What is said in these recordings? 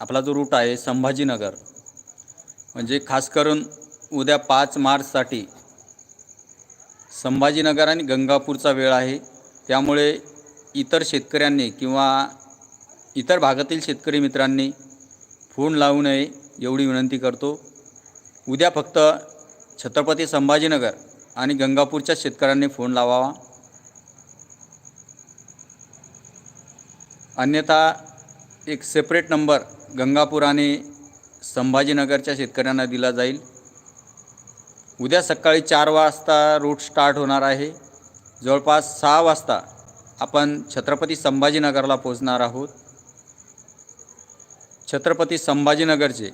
आपला जो रूट आहे संभाजीनगर म्हणजे खास करून उद्या पाच मार्चसाठी संभाजीनगर आणि गंगापूरचा वेळ आहे. त्यामुळे इतर शेतकऱ्यांनी किंवा इतर भागातील शेतकरी मित्रांनी फोन लावू नये एवढी विनंती करतो. उद्या फक्त छत्रपती संभाजीनगर आणि गंगापूरच्या शेतकऱ्यांनी फोन लावावा. अन्यथा एक सेपरेट नंबर गंगापुराने संभाजीनगरच्या शेतकऱ्यांना दिला जाईल. उद्या सकाळी चार वाजता रूट स्टार्ट होणार आहे. जवळपास सहा वाजता आपण छत्रपती संभाजीनगरला पोहोचणार आहोत. छत्रपती संभाजीनगरचे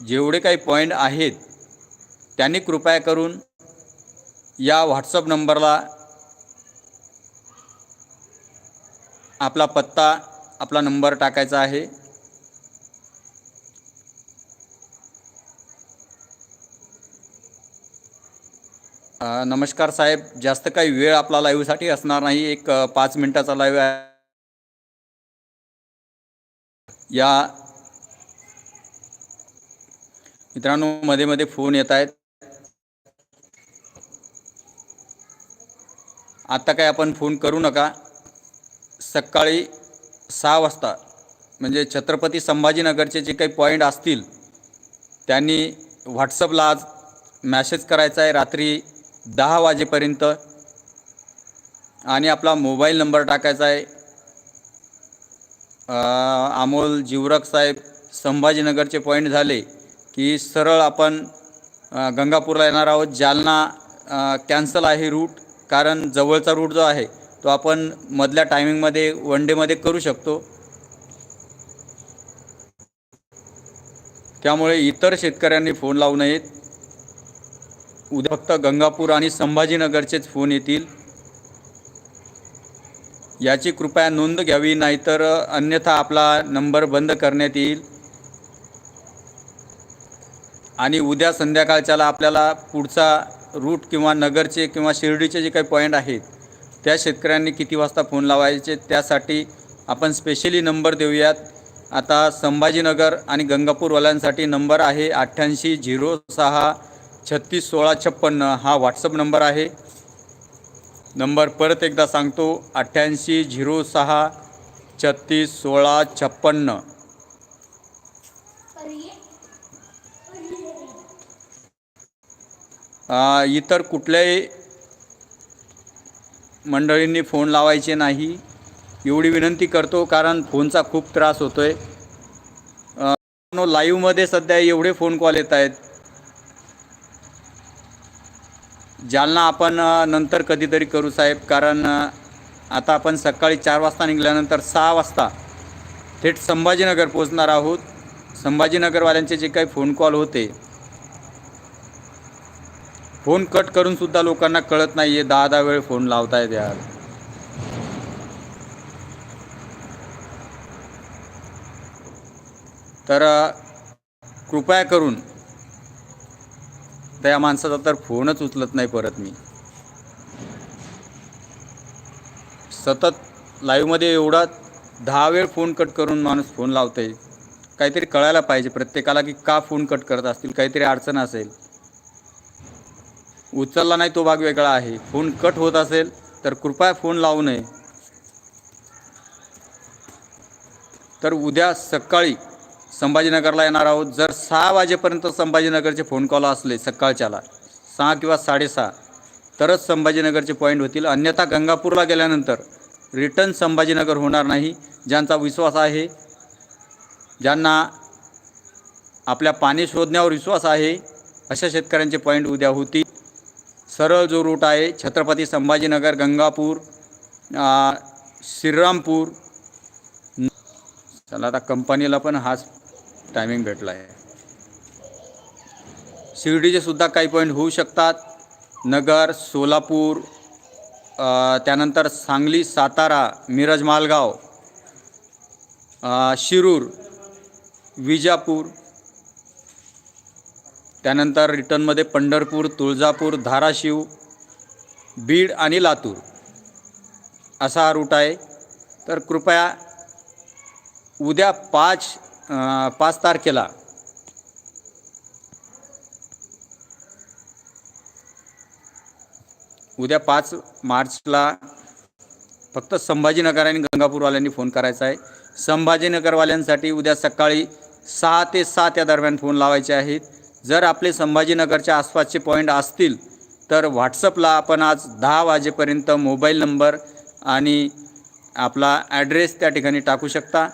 जेवढे काही पॉईंट आहेत त्यांनी कृपया करून या व्हॉट्सअप नंबरला आपला पत्ता आपला नंबर टाकायचा आहे. नमस्कार साहेब. जास्त काही वेळ आपला लाईव्हसाठी असणार नाही. एक पाच मिनिटाचा लाईव्ह आहे. या मित्रांनो मध्ये मध्ये फोन येत आहेत. आत्ता काय आपण फोन करू नका. सकाळी सहा वाजता म्हणजे छत्रपती संभाजीनगरचे जे काही पॉईंट असतील त्यांनी व्हॉट्सअपला आज मॅसेज करायचा आहे. रात्री दहा वाजेपर्यंत. आणि आपला मोबाईल नंबर टाकायचा आहे. अमोल जीवरक साहेब संभाजीनगरचे पॉईंट झाले की सरळ आपण गंगापूरला येणार आहोत. जालना कॅन्सल आहे रूट कारण जवळचा रूट जो आहे तो आपण मधल्या टायमिंगमध्ये वन डेमध्ये करू शकतो. त्यामुळे इतर शेतकऱ्यांनी फोन लावू नयेत. उद्या फक्त गंगापूर आणि संभाजीनगरचेच फोन येतील. याची कृपया नोंद घ्यावी नाहीतर अन्यथा आपला नंबर बंद करण्यात येईल. आणि उद्या संध्याकाळच्याला आपल्याला पुढचा रूट किंवा नगरचे किंवा शिर्डीचे जे काही पॉईंट आहेत त्या शेतकऱ्यांनी किती वाजता फोन लावायचे त्यासाठी आपण स्पेशली नंबर देऊयात. आता संभाजीनगर आणि गंगापूरवाल्यांसाठी नंबर आहे अठ्ठ्याऐंशी झिरो सहा छत्तीस सोळा छप्पन्न हा व्हॉट्सअप नंबर आहे. नंबर परत एकदा सांगतो अठ्ठ्याऐंशी झिरो सहा छत्तीस सोळा छप्पन्न इतर कुठल्याही मंडळींनी फोन लावायचे नाही. एवढी विनंती करतो कारण फोनचा खूप त्रास होतो आहे लाईव्हमध्ये सध्या एवढे फोन कॉल येत आहेत. जालना आपण नंतर कधीतरी करू साहेब. कारण आता आपण सकाळी चार वाजता निघाल्यानंतर सहा वाजता थेट संभाजीनगर पोचणार आहोत. संभाजीनगरवाल्यांचे जे काही फोन कॉल होते फोन कट करूनसुद्धा लोकांना कळत नाही आहे दहा दहा वेळ फोन लावतायत यार. तर कृपया करून तर या माणसाचा तर फोनच उचलत नाही परत मी. सतत लाईव्हमध्ये एवढा दहा वेळ फोन कट करून माणूस फोन लावतोय. काहीतरी कळायला पाहिजे प्रत्येकाला की का फोन कट करत असतील काहीतरी अडचण असेल. उचलला नाही तो भाग वेगळा आहे. फोन कट होत असेल तर कृपया फोन लावू नये. तर उद्या सकाळी संभाजीनगरला येणार आहोत. जर सहा वाजेपर्यंत संभाजीनगरचे फोन कॉल असले सकाळच्याला सहा किंवा साडेसहा तरच संभाजीनगरचे पॉईंट होतील. अन्यथा गंगापूरला गेल्यानंतर रिटर्न संभाजीनगर होणार नाही ज्यांचा विश्वास आहे ज्यांना आपल्या पाणी शोधण्यावर विश्वास आहे अशा शेतकऱ्यांचे पॉईंट उद्या होतील. सरळ जो रूट आहे छत्रपती संभाजीनगर गंगापूर श्रीरामपूर. चला आता कंपनीला पण हाच टायमिंग भेटला आहे. शिर्डीचे सुद्धा काही पॉईंट होऊ शकतात. नगर सोलापूर त्यानंतर सांगली सातारा मिरज मालगाव शिरूर विजापूर त्यानंतर रिटर्नमध्ये पंढरपूर तुळजापूर धाराशिव बीड आणि लातूर. असा हा रूट आहे. तर कृपया उद्या पाच पाच तारखेला. उद्या पाच मार्चला फक्त संभाजीनगर आणि गंगापूरवाल्यांनी फोन करायचा आहे. संभाजीनगरवाल्यांसाठी उद्या सकाळी सहा ते सात या दरम्यान फोन लावायचे आहेत. जर आपले संभाजीनगरच्या आसपासचे पॉईंट असतील तर व्हॉट्सअपला आपण आज दहा वाजेपर्यंत मोबाईल नंबर आणि आपला ॲड्रेस त्या ठिकाणी टाकू शकता.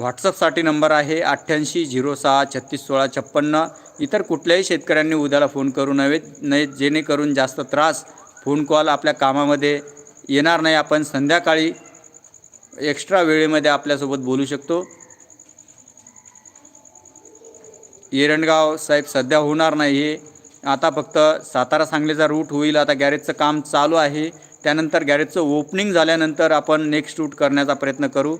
व्हॉट्सअपसाठी नंबर आहे अठ्ठ्याऐंशी झिरो सहा छत्तीस सोळा छप्पन्न. इतर कुठल्याही शेतकऱ्यांनी उद्याला फोन करू नये नाही जेणेकरून जास्त त्रास फोन कॉल आपल्या कामामध्ये येणार नाही. आपण संध्याकाळी एक्स्ट्रा वेळेमध्ये आपल्यासोबत बोलू शकतो. येरणगाव साहेब सध्या होणार नाही हे. आता फक्त सातारा सांगलीचा रूट होईल. आता गॅरेजचं काम चालू आहे. त्यानंतर गॅरेजचं ओपनिंग झाल्यानंतर आपण नेक्स्ट रूट करण्याचा प्रयत्न करू.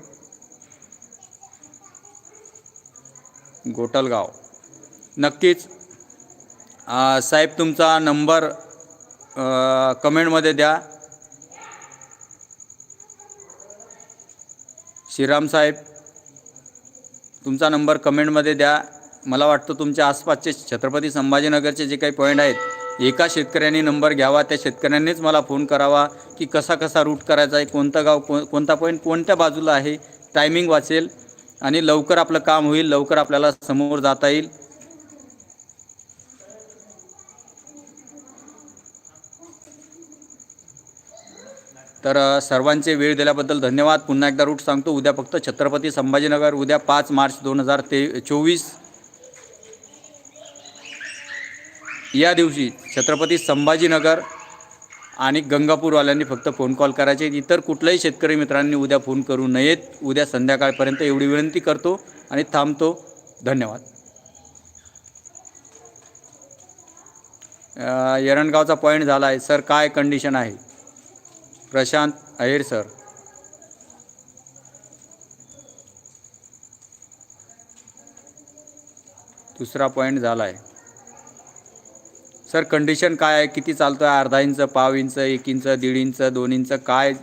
गोटलगाव. नक्कीच साहेब तुमचा नंबर कमेंटमध्ये द्या. श्रीराम साहेब तुमचा नंबर कमेंटमध्ये द्या. मला वाटतं तुमच्या आसपासचे छत्रपती संभाजीनगरचे जे काही पॉईंट आहेत एका शेतकऱ्यांनी नंबर घ्यावा त्या शेतकऱ्यांनीच मला फोन करावा की कसा कसा रूट करायचा आहे कोणतं गाव को कोणता पॉईंट कोणत्या बाजूला आहे टायमिंग वाचेल. आणि लवकर आपलं काम होईल लवकर आपल्याला समोर जाता येईल. तर सर्वांचे वेळ दिल्याबद्दल धन्यवाद. पुन्हा एकदा रूट सांगतो उद्या फक्त छत्रपती संभाजीनगर उद्या पाच मार्च दोन हजार ते चोवीस. या दिवशी छत्रपती संभाजीनगर आणि गंगापूरवाल्यांनी फक्त फोन कॉल करायचे. इतर कुठल्याही शेतकरी मित्रांनी उद्या फोन करू नयेत. उद्या संध्याकाळपर्यंत एवढी विनंती करतो आणि थांबतो. धन्यवाद. येरणगावचा एरणगावचा पॉईंट झाला आहे. सर काय कंडिशन आहे? प्रशांत अहेर सर. दुसरा पॉईंट झाला आहे. सर कंडिशन काय आहे? किती चालतो आहे अर्धा इंच पाव इंच एक इंच दीड इंच दोन इंच? काय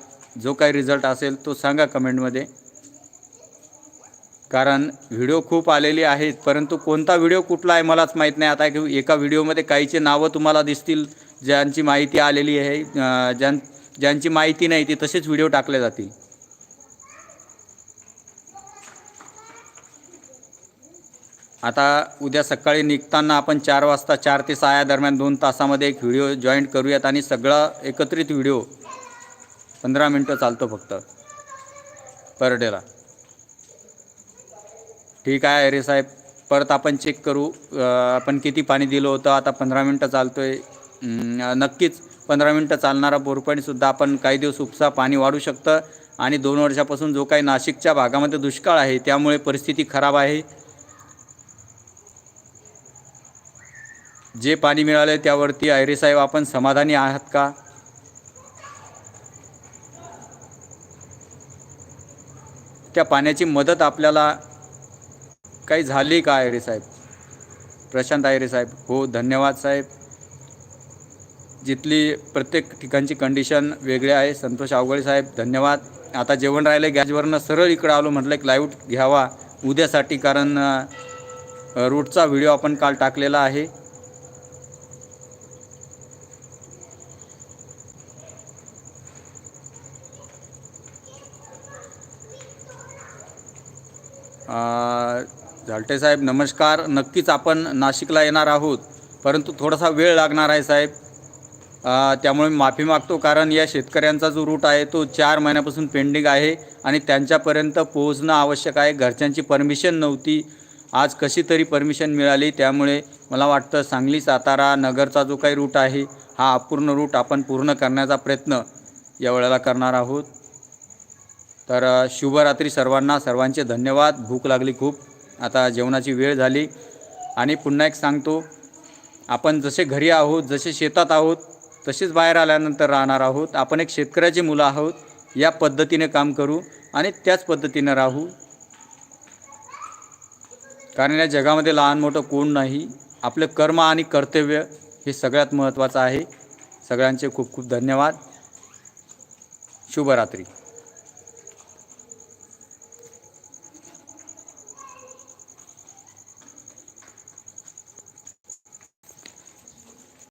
जो काही रिझल्ट असेल तो सांगा कमेंटमध्ये कारण व्हिडिओ खूप आलेले आहेत परंतु कोणता व्हिडिओ कुठला आहे मलाच माहीत नाही. आता की एका व्हिडिओमध्ये काहीचे नावं तुम्हाला दिसतील ज्यांची माहिती आलेली आहे ज्यां ज्यांची माहिती नाही ती तसेच व्हिडिओ टाकले जातील. आता उद्या सकाळी निघताना आपण चार वाजता चार ते सहा या दरम्यान दोन तासामध्ये एक व्हिडिओ जॉईंट करूयात आणि सगळा एकत्रित व्हिडिओ. पंधरा मिनटं चालतो फक्त. पर डेला. ठीक आहे अरे साहेब. परत आपण चेक करू. आपण किती पाणी दिलं होतं? आता पंधरा मिनटं चालतो आहे नक्कीच पंधरा मिनटं चालणारा बोरपाणीसुद्धा आपण काही दिवस उपसा पाणी वाढू शकतं. आणि दोन वर्षापासून जो काही नाशिकच्या भागामध्ये दुष्काळ आहे त्यामुळे परिस्थिती खराब आहे. जे पाणी मिळाले त्यावरती आयरे साहेब आपण समाधानी आहात का? त्या पाण्याची मदत आपल्याला काही झाली का आयरे साहेब? प्रशांत आयरे साहेब हो धन्यवाद साहेब. जिथली प्रत्येक ठिकाणची कंडिशन वेगळी आहे. संतोष आवगळे साहेब धन्यवाद. आता जेवण राहिलं गॅसवरनं सरळ इकडं आलो म्हटलं एक लाईव्ह घ्यावा उद्यासाठी कारण रूटचा व्हिडिओ आपण काल टाकलेला आहे. झालटे साहेब नमस्कार. नक्कीच आपण नाशिकला येणार आहोत. परंतु थोडासा वेळ लागणार आहे साहेब. त्यामुळे माफी मागतो कारण या शेतकऱ्यांचा जो रूट आहे तो चार महिन्यापासून पेंडिंग आहे आणि त्यांच्यापर्यंत पोहोचणं आवश्यक आहे. घरच्यांची परमिशन नव्हती. आज कशी तरी परमिशन मिळाली. त्यामुळे मला वाटतं सांगली सातारा नगरचा जो काही रूट आहे हा अपूर्ण रूट आपण पूर्ण करण्याचा प्रयत्न या वेळेला करणार आहोत. तर शुभरात्री सर्वांना. सर्वांचे धन्यवाद. भूक लागली खूप. आता जेवणाची वेळ झाली. आणि पुन्हा एक सांगतो आपण जसे घरी आहोत जसे शेतात आहोत तसेच बाहेर आल्यानंतर राहणार आहोत. आपण एक शेतकऱ्याची मुलं आहोत. या पद्धतीने काम करू आणि त्याच पद्धतीने राहू. कारण या जगामध्ये लहान मोठं कोण नाही. आपलं कर्म आणि कर्तव्य हे सगळ्यात महत्त्वाचं आहे. सगळ्यांचे खूप खूप धन्यवाद. शुभरात्री.